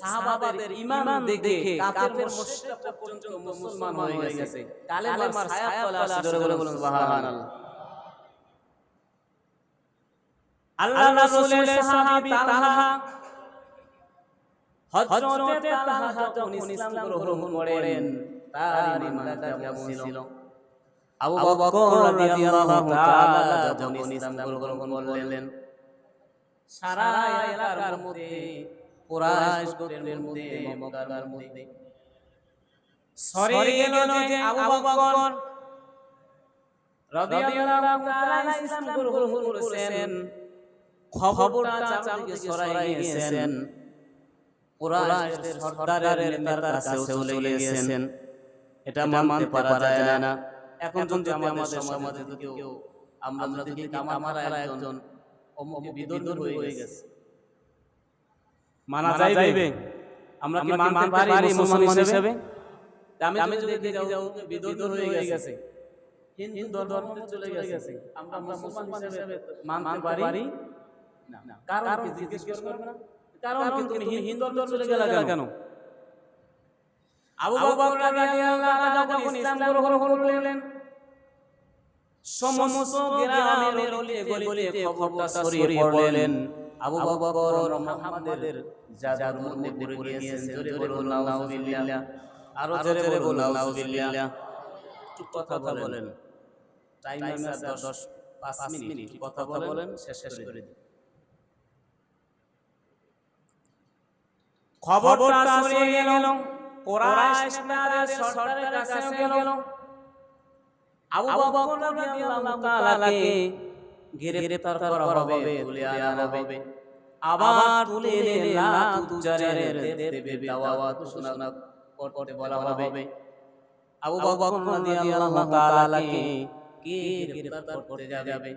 সাহাবাদের ঈমান দেখে কাফের মুশরিকরা পর্যন্ত মুসলমান হয়ে গেছে। কালেমার ছায়া তলে আসছে জোরে বলে বলুন সুবহানাল্লাহ। আল্লাহ রাসূলের সাহাবী তালহা। হযরতে তালহা যখন ইসলাম গ্রহণ করেন তার ঈমানটা কেমন ছিল? আবু বকর রাদিয়াল্লাহু তাআলা যখন ইসলাম গ্রহণ করলেন সারা এলাকার মধ্যে কুরাইশ গোত্রের মধ্যে মক্কার মধ্যে। ছড়িয়ে গেল যে আবু বকর। রাদিয়াল্লাহু তাআলা ইসলাম গ্রহণ করেছেন। খবরটা চারদিকে ছড়াই গিয়েছেন কুরাইশদের সর্দারের নেতার কাছে চলে গিয়েছেন। এটা মানতে পারা যায় না। এখন যদি আমাদের সমাজে কেউ আমরা যদি আমার একজন অমুক বিদর্ভ হয়ে গেছে। মানা যাইবে? আমরা কি মানতে পারি মুসলমান হিসেবে? আমি আমি যদি দেখি যাও বিদর্ভ হয়ে গেছে। হিন্দু ধর্মে চলে গেছে। আমরা মুসলমান হিসেবে মানতে পারি? না। কারণ কি জিজ্ঞেস করবে না? কারণ কিন্তু তুমি হিন্দু ধর্মে চলে গেলা কেন? আবু বকর রাদিয়াল্লাহু আনহু যখন ইসলাম গ্রহণ করলেন সমস্ত গ্রামের অলিয়ে গলিতে খবরটা ছড়িয়ে পড়লেন। আবু বকর মুহাম্মাদের জাজার মধ্যে পড়ে গিয়েছেন। জোরে বলুন নাউযুবিল্লাহ আরও জোরে বলুন নাউযুবিল্লাহ চুপ কথা বলেন। টাইম আছে 10 5 মিনিট। কথা বলেন শেষ করে দিন। খবরটা ছড়িয়ে গেল কুরাইশ সর্দারের কাছে গেল। আবু বকর রাদিয়াল্লাহু তাআলাকে গ্রেফতার করা হবে তুলে আনা হবে। আবার তুলে এনে লা তুজারের দেবে দাওয়াত শোনা করতে বলা হবে। আবু বকর রাদিয়াল্লাহু তাআলাকে কে গ্রেফতার করতে যাবে?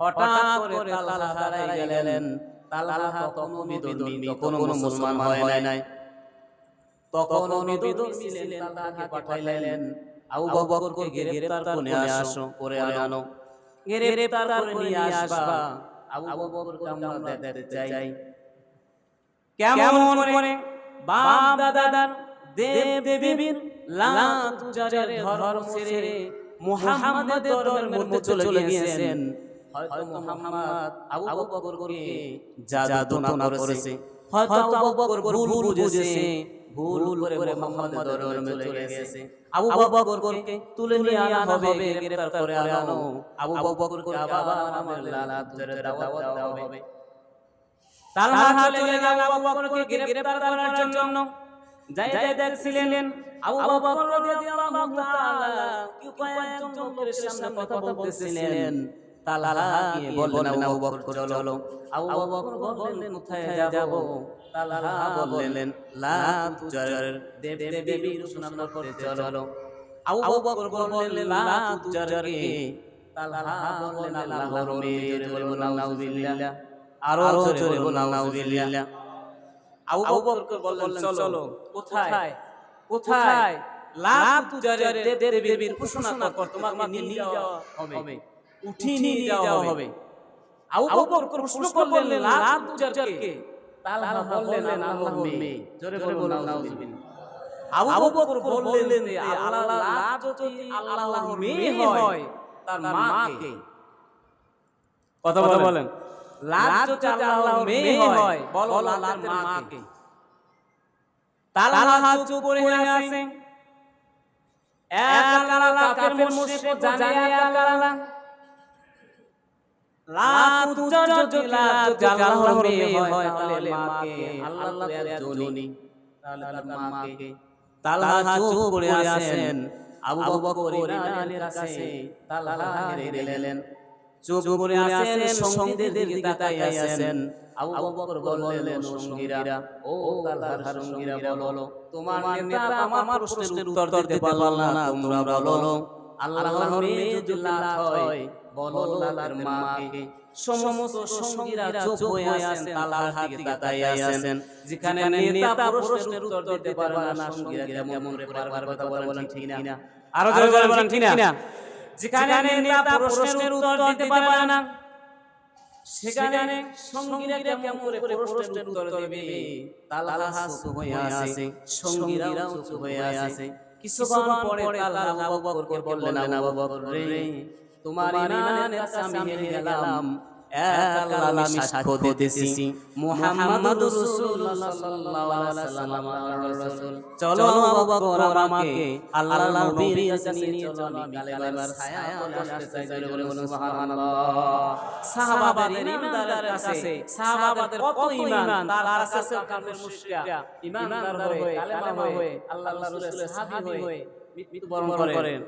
হঠাৎ করে তালহা হারাই গেলেন। তালহা তখন বিদর্মী কোনো মুসলমান হয় নাই। তখন বিদর্মী ছিলেন তালহাকে পাঠাইলেন। আবু বকরকে গ্রেফতার করে আসো করে আনো। গ্রেফতার করে নিয়ে আসবা। আবু বকরকে আমরা দেখতে চাই। কেমন করে? বাপ দাদার দেব দেবীর লাত তুজারের ধর্ম ছেড়ে মুহাম্মাদের ধর্মের মধ্যে চলে গিয়েছেন। হয়তো মুহাম্মদ আবু বকরকে জাদু করেছে। হয়তো আবু বকর ভুল বুঝেছে ভুল করে মুহাম্মদের ধর্মে চলে গেছে। আবু বকরকে তুলে নিয়ে আনা হবে গ্রেফতার করে আনো। আবু বকরকে আবার আমার লালা তুজারের দাওয়াত দেওয়া হবে। তালহা চলে গেলেন আবু বকরকে গ্রেফতার করার জন্য। যাই যাই দেখছিলেন। আবু বকর রাদিয়াল্লাহু তাআলা কি কয়েকজন লোকের সামনে কথা বলতেছিলেন। তালহা বললেন আবু বকর চলো। আবু বকর বললেন কোথায় যাব? তালহা বললেন লা তুজারের দেব দেবীর সুনাম করতে চলো। আবু বকর বললেন লা তুজারকে তালহা বললেন আল্লাহর মেয়ে জোরে নাউযুবিল্লাহ আরও জোরে বলুন নাউযুবিল্লাহ আবু বকর বললেন চলো। কোথায়? কোথায়? লাভ তুজারের দেব দেবীর ঘোষণা কর তোমাকে নিয়ে যাওয়া হবে উঠিয়ে নিয়ে যাওয়া হবে। আবু বকর প্রশ্ন করলেন লাভ তুজারকে তালহা বললেন আল্লাহর মেয়ে। জোরে বলুন নাউযুবিল্লাহ আবু বকর বললেন আল্লাহ লাভ যদি আল্লাহর মেয়ে হয় তার মাকে। কথা বলেন। লাভ যদি আল্লাহর মেয়ে হয় বলো লাভের মাকে। তালহা চুপ করে আছে এক আল্লাহ কাফের মুশরিক জানে এক আল্লাহ হয় তাহলে মাকে আল্লাহ তাহলে তার মাকে তালহা চুপ করে আছেন। আবু বকর ইমানের কাছে তালহা হেরে গেলেন। চুপ করে আছেন সঙ্গীদের দিকে তাকাই আছেন। আবু বকর বললেন সঙ্গীরা ও তালহার সঙ্গীরা বলো তোমার নেতা আমার প্রশ্নের উত্তর দিতে পারল না তোমরা বলো। আল্লাহর মেয়ে যদি হয় মাকে সমস্ত সঙ্গীরা চুপ হয়ে আছেন তাকাই আছেন যেখানে নেতা প্রশ্নের উত্তর দিতে না সঙ্গীরা কেমন করে বারবার কথা বলেন ঠিক না আরও জোরে জোরে বলেন ঠিক না যেখানে নেতা প্রশ্নের উত্তর দিতে পারে না সেখানে সঙ্গীরা কেমন করে প্রশ্নের উত্তর দেবে? তালহা চুপ হয়ে আছে সঙ্গীরাও চুপ হয়ে আছে কিছুক্ষণ পরে তালহা আবু বললেন আবু বকর রে তোমার ইমানের কাছে আমি গেলাম। এক আল্লাহ আমি সাক্ষ্য দিতেছি। মুহাম্মাদুর রাসূলুল্লাহ সাল্লাল্লাহু আলাইহি ওয়াসাল্লাম রাসূল। চলো আবু বকর আমাকে আল্লাহর নবীর কাছে নিয়ে চলো আমি কালেমার ছায়া তলে চাই জোরে বলুন সুবহানাল্লাহ। সাহাবাদের ইমানদারের কাছে সাহাবাদের কত ঈমান তার কাছে কাফের মুশরিকরা ঈমানদার হয়ে কালেমা হয়ে আল্লাহর রাসূলের সাহাবী হয়ে মৃত্যুবরণ করেন।